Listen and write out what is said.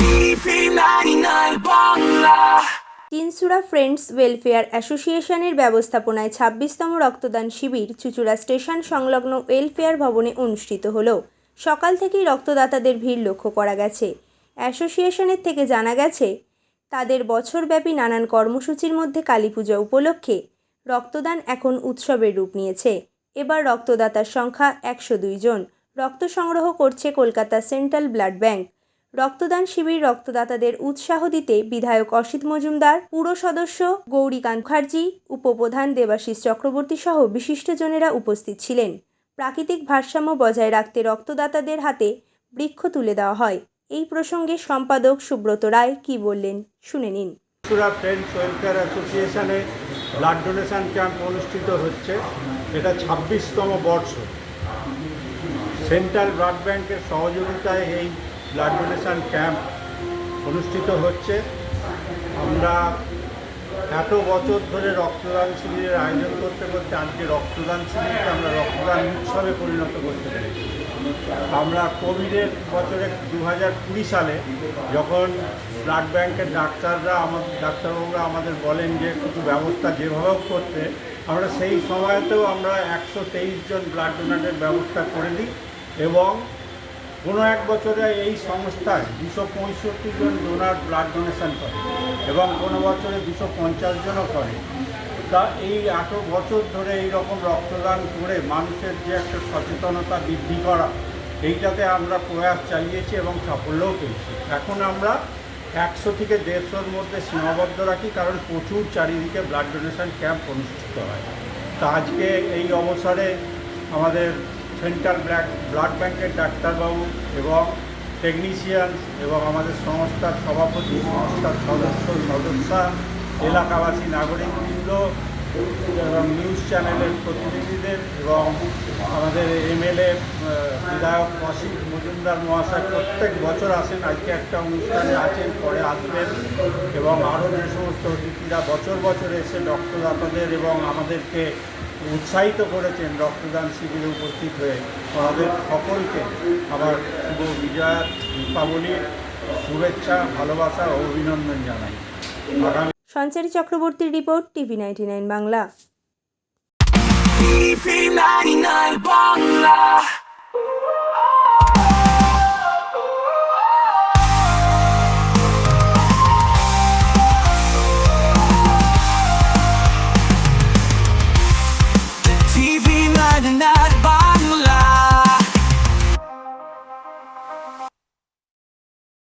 TV 99 Bangla Chinsurah friends welfare অ্যাসোসিয়েশনের ব্যবস্থাপনায় ছাব্বিশতম রক্তদান শিবির চুচুড়া স্টেশন সংলগ্ন ওয়েলফেয়ার ভবনে অনুষ্ঠিত হল। সকাল থেকেই রক্তদাতাদের ভিড় লক্ষ্য করা গেছে। অ্যাসোসিয়েশনের থেকে জানা গেছে, তাদের বছরব্যাপী নানান কর্মসূচির মধ্যে কালী পূজা উপলক্ষে রক্তদান এখন উৎসবের রূপ নিয়েছে। এবার রক্তদাতার সংখ্যা একশো দুই জন। রক্ত সংগ্রহ করছে কলকাতা সেন্ট্রাল ব্লাড ব্যাংক। রক্তদান শিবির রক্তদাতাদের উৎসাহ দিতে বিধায়ক অসিত মজুমদার, পুর সদস্য গৌরীকান্ত মুখার্জি, উপপ্রধান দেবাশিস চক্রবর্তী সহ বিশিষ্টজনেরা উপস্থিত ছিলেন। প্রাকৃতিক ভারসাম্য বজায় রাখতে রক্তদাতাদের হাতে বৃক্ষ তুলে দেওয়া হয়। এই প্রসঙ্গে সম্পাদক সুব্রত রায় কী বললেন শুনে নিন। ব্লাড ডোনেশন ক্যাম্প অনুষ্ঠিত হচ্ছে। এটা ছাব্বিশতম বর্ষ। সেন্ট্রাল ব্লাড ব্যাংকের সহযোগিতায় এই ব্লাড ডোনেশন ক্যাম্প অনুষ্ঠিত হচ্ছে। আমরা এত বছর ধরে রক্তদান শিবিরের আয়োজন করতে করতে আজকে রক্তদান শিবিরকে আমরা রক্তদান উৎসবে পরিণত করতে পেরেছি। আমরা কোভিডের বছরে দু হাজার কুড়ি সালে যখন ব্লাড ব্যাংকের ডাক্তাররা আমাদের, ডাক্তারবাবুরা আমাদের বলেন যে কিছু ব্যবস্থা যেভাবে করতে, আমরা সেই সময়তেও আমরা একশো তেইশ জন ব্লাড ডোনারের ব্যবস্থা করে দিই এবং কোনো এক বছরে এই সংস্থায় দুশো পঁয়ষট্টি জন ডোনার ব্লাড ডোনেশন করে এবং কোনো বছরে দুশো পঞ্চাশ জনও করে। তা এই আঠেরো বছর ধরে এই রকম রক্তদান করে মানুষের যে একটা সচেতনতা বৃদ্ধি করা, এইটাতে আমরা প্রয়াস চালিয়েছি এবং সাফল্যও পেয়েছি। এখন আমরা একশো থেকে দেড়শোর মধ্যে সীমাবদ্ধ রাখি, কারণ প্রচুর চারিদিকে ব্লাড ডোনেশন ক্যাম্প অনুষ্ঠিত হয়। তা আজকে এই অবসরে আমাদের সেন্ট্রাল ব্লাড ব্লাড ব্যাংকের ডাক্তারবাবু এবং টেকনিশিয়ান এবং আমাদের সংস্থার সভাপতি, সংস্থার সদস্য, সদস্যা, এলাকাবাসী, নাগরিকবৃন্দ এবং নিউজ চ্যানেলের প্রতিনিধিদের এবং আমাদের এমএলএ বিধায়ক অসিত মজুমদার মহাশয় প্রত্যেক বছর আসেন। আজকে একটা অনুষ্ঠানে আছেন, পরে আসবেন এবং আরও যে সমস্ত অতিথিরা বছর বছর এসে রক্তদাতাদের এবং আমাদেরকে উৎসাহিত করেছেন রক্তদান শিবিরে উপস্থিত হয়ে আমাদের সকলকে আবার শুভ বিজয়া দীপাবলির শুভেচ্ছা ভালোবাসা ও অভিনন্দন জানাই। আগামী সঞ্চারী চক্রবর্তীর report TV ninety nine Bangla. TV 99 Bangla.